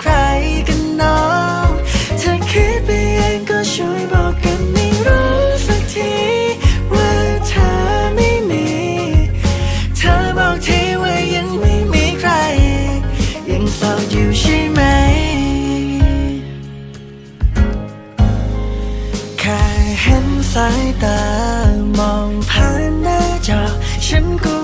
ใครกันเนาะเธอคิดไปเองก็ช่วยบอกกันไม่รู้สักที ว่าเธอไม่มี เธอบอกทีว่ายังไม่มีใคร ยังสสดอยู่ใช่ไหม แค่เห็นสายตามองผ่านหน้าจอฉันก็